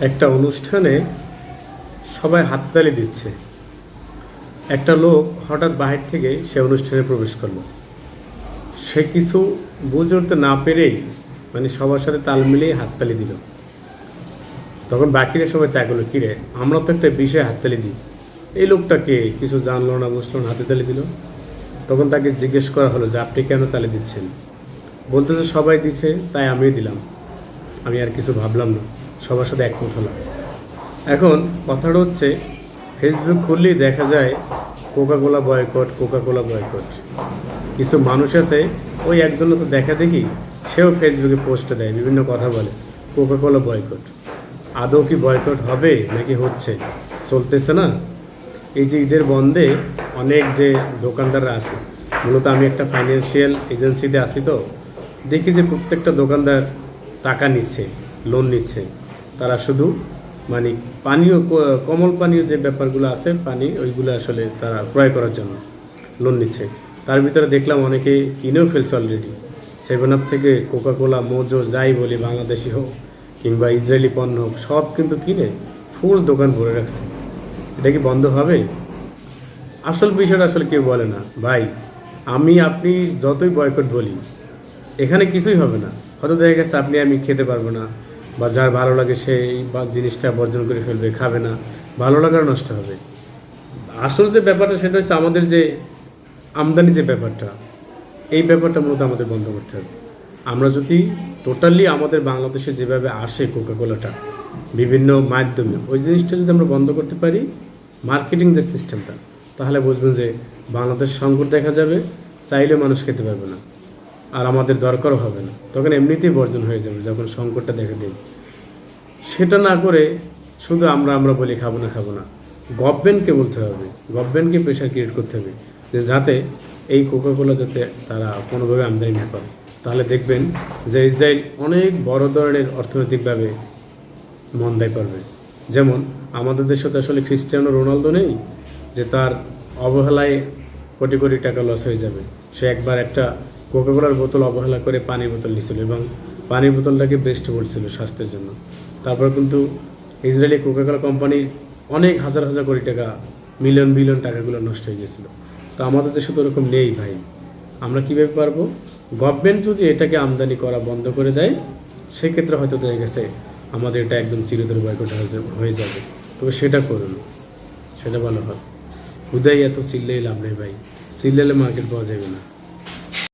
একটা অনুষ্ঠানে সবাই হাততালি দিচ্ছে। একটা লোক হঠাৎ বাহির থেকে সে অনুষ্ঠানে প্রবেশ করল। সে কিছু বুঝে উঠতে না পেরেই মানে সবার সাথে তাল মিলিয়ে হাততালি দিল। তখন বাকিরা সবাই তাকালো কিরে, আমরা তো একটা বিষয়ে হাততালি দিই। এই লোকটাকে কিছু জানলো না, বুঝলো না, হাতে তালি দিল। তখন তাকে জিজ্ঞেস করা হলো, যে আপনি কেন তালি দিচ্ছেন? বলতেছে, সবাই দিচ্ছে তাই আমিও দিলাম। আমি আর কিছু ভাবলাম না। সবার সাথে একমত হলাম। এখন কথাটা হচ্ছে ফেসবুক খুললেই দেখা যায় Coca Cola boycott Coca Cola boycott কিছু মানুষ আছে, ওই একজনের তো দেখা দেখি, সেও ফেসবুকে পোস্ট দেয়, বিভিন্ন কথা বলে কোকা কোলা বয়কট আদৌ কি বয়কট হবে, নাকি হচ্ছে? চলতেছে না। এই যে ঈদের বন্ধে অনেক যে দোকানদাররা আছে, মূলত আমি একটা ফাইন্যান্সিয়াল এজেন্সিতে আছি তো, দেখি যে প্রত্যেকটা দোকানদার টাকা নিচ্ছে লোন নিচ্ছে। তারা শুধু মানে পানীয়, কমল পানীয় যে ব্যাপারগুলো আছে, পানি, ওইগুলো আসলে তারা ক্রয় করার জন্য লোন নিচ্ছে। তার ভিতরে দেখলাম অনেকে কিনেও ফেলছে অলরেডি সেভেন আপ থেকে কোকাকোলা মোজো যাই বলি, বাংলাদেশি হোক কিংবা ইসরায়েলি পণ্য হোক, সব কিন্তু কিনে ফুল দোকান ভরে রাখছে। এটা কি বন্ধ হবে? আসল বিষয়টা আসলে কেউ বলে না। ভাই, আমি, আপনি যতই বয়কট বলি, এখানে কিছুই হবে না। হয়তো দেখা গেছে আপনি, আমি খেতে পারব না। বা যার ভালো লাগে সেই জিনিসটা বর্জন করে ফেলবে, খাবে না, ভালো লাগার নষ্ট হবে। আসল যে ব্যাপারটা সেটা হচ্ছে আমাদের যে আমদানি যে ব্যাপারটা, এই ব্যাপারটা মূলত আমাদের বন্ধ করতে হবে। আমরা যদি টোটালি আমাদের বাংলাদেশে যেভাবে আসে কোকাকোলাটা বিভিন্ন মাধ্যমে, ওই জিনিসটা যদি আমরা বন্ধ করতে পারি মার্কেটিং যে সিস্টেমটা তাহলে বুঝবেন যে বাংলাদেশ সংকট দেখা যাবে চাইলে মানুষ খেতে পারবে না। আর আমাদের দরকারও হবে না। তখন এমনিতেই বর্জন হয়ে যাবে যখন সংকটটা দেখা দেবে। সেটা না করে শুধু আমরা আমরা বলি খাব না খাব না। গভর্নমেন্টকে বলতে হবে। গভর্নমেন্টকে প্রেশার ক্রিয়েট করতে হবে যে যাতে এই কোকাকোলা যাতে তারা কোনোভাবে আমদানি না করে। তাহলে দেখবেন যে ইসরায়েল অনেক বড় ধরনের অর্থনৈতিকভাবে মন্দায় পড়বে যেমন আমাদের দেশে তো আসলে খ্রিস্টিয়ানো রোনালদো নেই, যে তার অবহেলায় কোটি কোটি টাকা লস হয়ে যাবে। সে একবার একটা কোকাকোলার বোতল অবহেলা করে পানির বোতল নিয়েছিল এবং পানির বোতলটাকে বেস্ট বলছিল স্বাস্থ্যের জন্য। তারপর কিন্তু ইসরায়েলি কোকাকোলা কোম্পানি অনেক হাজার হাজার কোটি টাকা মিলিয়ন বিলিয়ন টাকাগুলো নষ্ট হয়ে গেছিল। তো আমাদের দেশে তো ওরকম নেই ভাই। আমরা কীভাবে পারব? গভর্নমেন্ট যদি এটাকে আমদানি করা বন্ধ করে দেয়, সেক্ষেত্রে হয়তো দেখা গেছে আমাদের এটা একদম চিরতর বয়কট হয়ে যাবে- হয়ে যাবে। তবে সেটা করুন। সেটা ভালো হয় হুদাই এত চিল্লেই লাভ নেই ভাই। চিল্লালে মার্কেট পাওয়া যাবে না।